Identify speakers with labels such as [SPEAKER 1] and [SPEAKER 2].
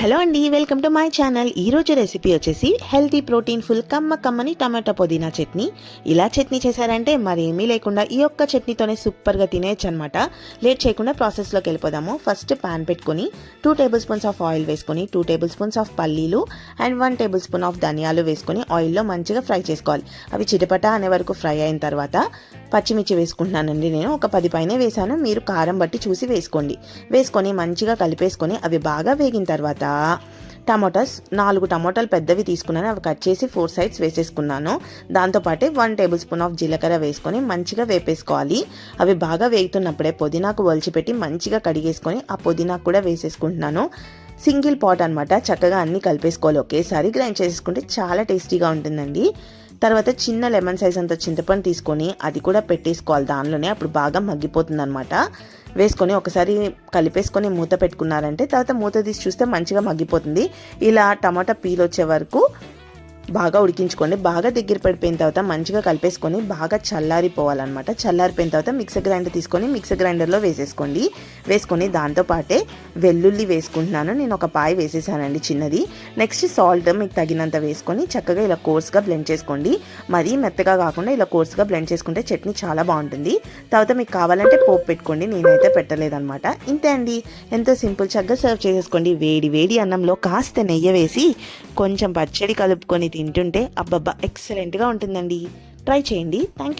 [SPEAKER 1] Hello అండి welcome to my channel. ఈ రోజు రెసిపీ వచ్చేసి హెల్తీ ప్రోటీన్ ఫుల్ కమ్మ కమ్మని టమాటో పుదీనా చట్నీ. ఇలా చట్నీ చేశారంటే మరేమీ లేకుండా ఈ ఒక్క చట్నీతోనే సూపర్గా తినేయచ్చు అనమాట లేట్ చేయకుండా ప్రాసెస్లోకి వెళ్ళిపోదాము. ఫస్ట్ పాన్ పెట్టుకొని two tablespoons of oil వేసుకొని టూ టేబుల్ స్పూన్స్ ఆఫ్ పల్లీలు and one tablespoon of ధనియాలు వేసుకొని ఆయిల్లో మంచిగా ఫ్రై చేసుకోవాలి. అవి చిటపట అనే వరకు ఫ్రై అయిన తర్వాత పచ్చిమిర్చి వేసుకుంటున్నానండి నేను. ఒక పది పైన వేసాను మీరు కారం బట్టి చూసి వేసుకోండి. వేసుకొని మంచిగా కలిపేసుకొని అవి బాగా వేగిన తర్వాత టమాటాస్ నాలుగు టమాటాలు పెద్దవి తీసుకున్నాను. అవి కట్ చేసి ఫోర్ సైడ్స్ వేసేసుకున్నాను. దాంతోపాటే వన్ టేబుల్ స్పూన్ ఆఫ్ జీలకర్ర వేసుకొని మంచిగా వేపేసుకోవాలి. అవి బాగా వేగుతున్నప్పుడే పుదీనాకు ఒలిచిపెట్టి మంచిగా కడిగేసుకొని ఆ పుదీనాకు కూడా వేసేసుకుంటున్నాను. సింగిల్ పాట్ అనమాట చక్కగా అన్నీ కలిపేసుకోవాలి. ఒకేసారి గ్రైండ్ చేసుకుంటే చాలా టేస్టీగా ఉంటుందండి. తర్వాత చిన్న లెమన్ సైజ్ అంత చింతపండు తీసుకొని అది కూడా పెట్టేసుకోవాలి దానిలోనే. అప్పుడు బాగా మగ్గిపోతుంది అనమాట వేసుకొని ఒకసారి కలిపేసుకొని మూత పెట్టుకున్నారంటే తర్వాత మూత తీసి చూస్తే మంచిగా మగ్గిపోతుంది. ఇలా టమాటా పీల్ వచ్చే వరకు బాగా ఉడికించుకోండి బాగా దగ్గర పడిపోయిన తర్వాత మంచిగా కలిపేసుకొని బాగా చల్లారిపోవాలన్నమాట. చల్లారిపోయిన తర్వాత మిక్సర్ గ్రైండర్ తీసుకొని మిక్సర్ గ్రైండర్లో వేసేసుకోండి. వేసుకొని దాంతోపాటే వెల్లుల్లి వేసుకుంటున్నాను. నేను ఒక పాయ వేసేసానండి చిన్నది. నెక్స్ట్ సాల్ట్ మీకు తగినంత వేసుకొని చక్కగా ఇలా కోర్స్గా బ్లెండ్ చేసుకోండి. మరీ మెత్తగా కాకుండా ఇలా కోర్స్గా బ్లెండ్ చేసుకుంటే చట్నీ చాలా బాగుంటుంది. తర్వాత మీకు కావాలంటే పోపు పెట్టుకోండి. నేనైతే పెట్టలేదన్నమాట. ఇంతే అండి. ఎంతో సింపుల్ చక్కగా సర్వ్ చేసేసుకోండి. వేడి వేడి అన్నంలో కాస్త నెయ్యి వేసి కొంచెం పచ్చడి కలుపుకొని తింటుంటే అబ్బబ్బా ఎక్సలెంట్గా ఉంటుందండి. ట్రై చేయండి. Thank you